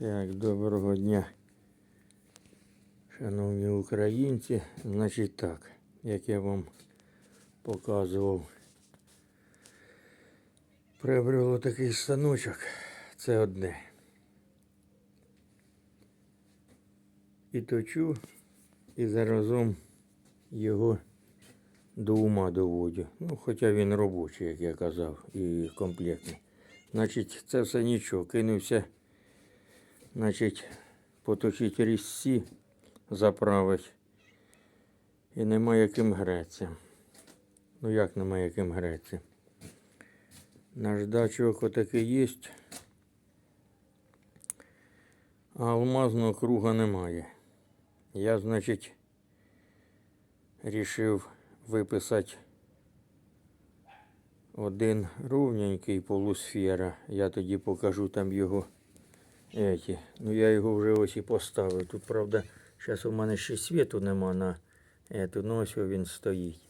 Так, доброго дня, шановні українці. Значить так, як я вам показував, приобрело такий станочок. Це одне. І точу, і заразом його до ума доводю. Ну, хоча він робочий, як я казав, і комплектний. Значить, це все нічого. Кинувся значить, поточить різці, заправить. І нема яким греться. Ну як нема яким греться? Наждачок отакий є. А алмазного круга немає. Я, значить, рішив виписати один ровненький полусфера. Я тоді покажу там його Еті. Ну я його вже ось і поставив. Тут, правда, зараз у мене ще світу нема на ету, ну ось він стоїть.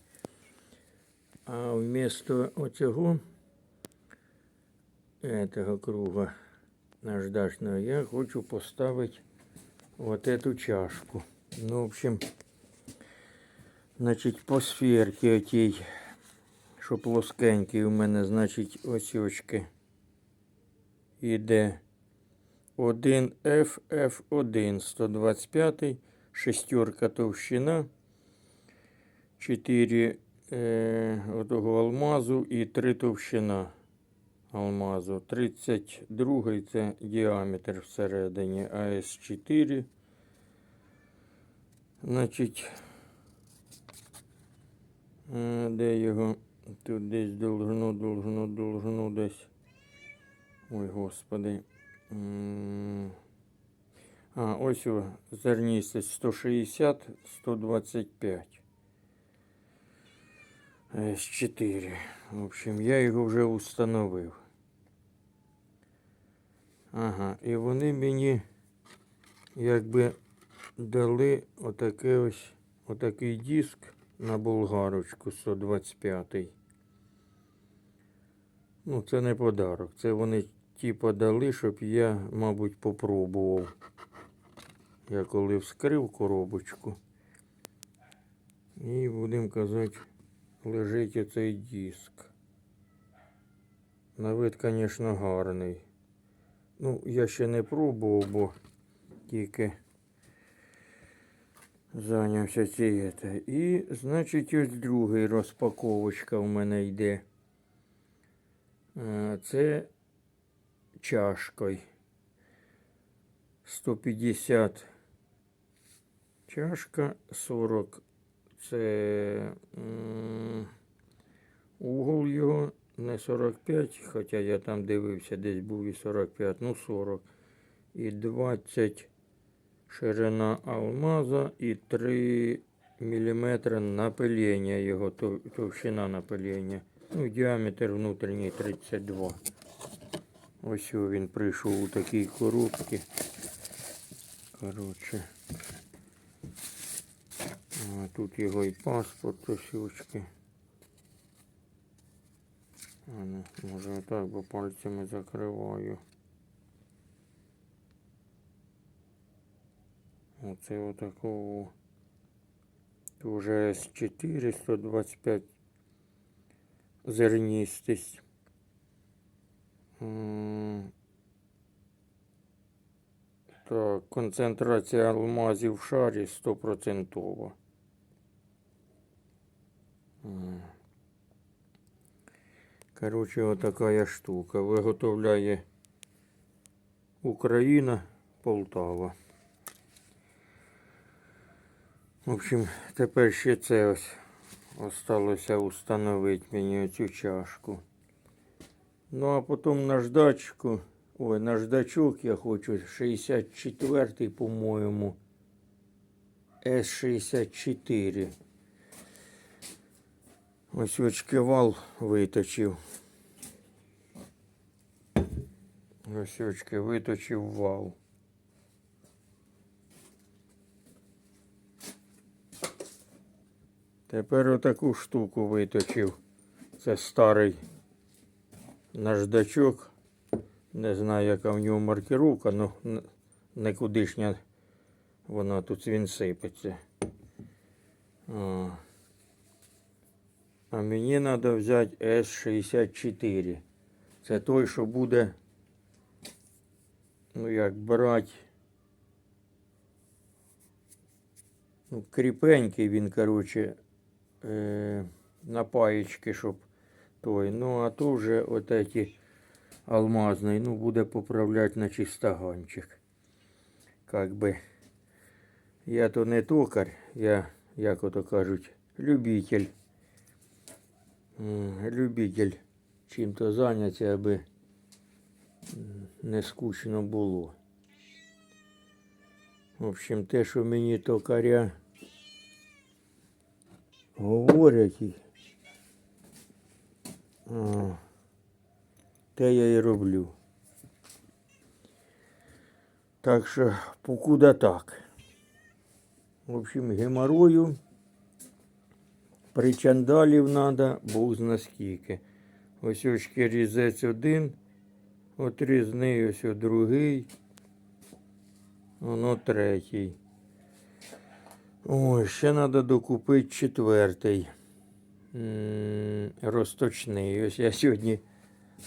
А вмісто оцього этого круга наждачного я хочу поставити вот эту чашку. Ну, в общем, значить, по сферці отій, що плоскенький у мене, значить, ось очки іде 1 FF1 125, шестерка товщина, 4 е, отого алмазу і 3 товщина алмазу. 32 це діаметр всередині АС4. Значить, е, де його? Тут десь должно, должно, должно десь. Ой, господи. А, ось зерністість 160, 125. С4. В общем, я його вже установив. Ага, і вони мені якби дали отаке ось, отакий диск на болгарочку 125. Ну, це не подарок. Це вони ті подали, щоб я, мабуть, попробував. Я коли вскрив коробочку. І будемо казати, лежить оцей диск. На вид, звісно, гарний. Ну, я ще не пробував, бо тільки зайнявся цією. І, значить, ось другий розпаковочка в мене йде. Е, Це чашкою. 150 чашка, 40 це угол його, не 45, хоча я там дивився, десь був і 45, ну 40. І 20 ширина алмаза і 3 мм напилення його, товщина напилення. Ну, діаметр внутрішній 32. Ось він прийшов у такій коробці. Коротше. А, тут його і паспорт. А, ну, може отак, бо пальцями закриваю. Оце отакого. Тут вже С4 125 зерністість. М, Так, концентрація алмазів в шарі 100%. Коротше, отака штука. Виготовляє Україна, Полтава. В общем, тепер ще це ось осталося установити мені цю чашку. Ну, а потім наждачку. Ой, наждачок я хочу 64-й, по-моєму. С64. Ось очкивал виточив. Ось очки виточив вал. Тепер отаку штуку виточив. Це старий наждачок. Не знаю, яка в нього маркировка, але никудишня вона тут він сипеться. А, а мені треба взяти С64. Це той, що буде, ну як брати. Ну, кріпенький він, коротше, е, на паєчки, щоб той. Ну, а то вже от эти алмазний, ну, буде поправляти на чистоганчик. Как би. Я то не токар, я, як ото кажуть, любитель. Любитель чим-то зайнятися, аби не скучно було. В общем, те, що мені токаря говорять, а, те я і роблю. Так що, покуда так. В общем, геморою причандалів треба, бог зна скільки. Ось очки різець один, отрізний, ось о другий, воно третій. Ой, ще треба докупити четвертий. М, Розточний. Ось я сьогодні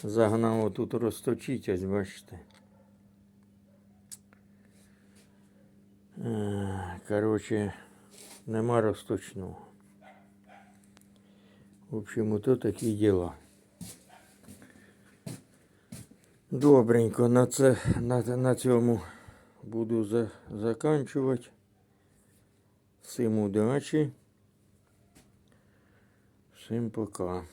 загнав тут розточити, ось бачите. Е, Коротше, нема розточного. В общем, ото такі діла. Добренько, на, це, на, на цьому буду за, заканчувати. Всім удачі. Всім пока.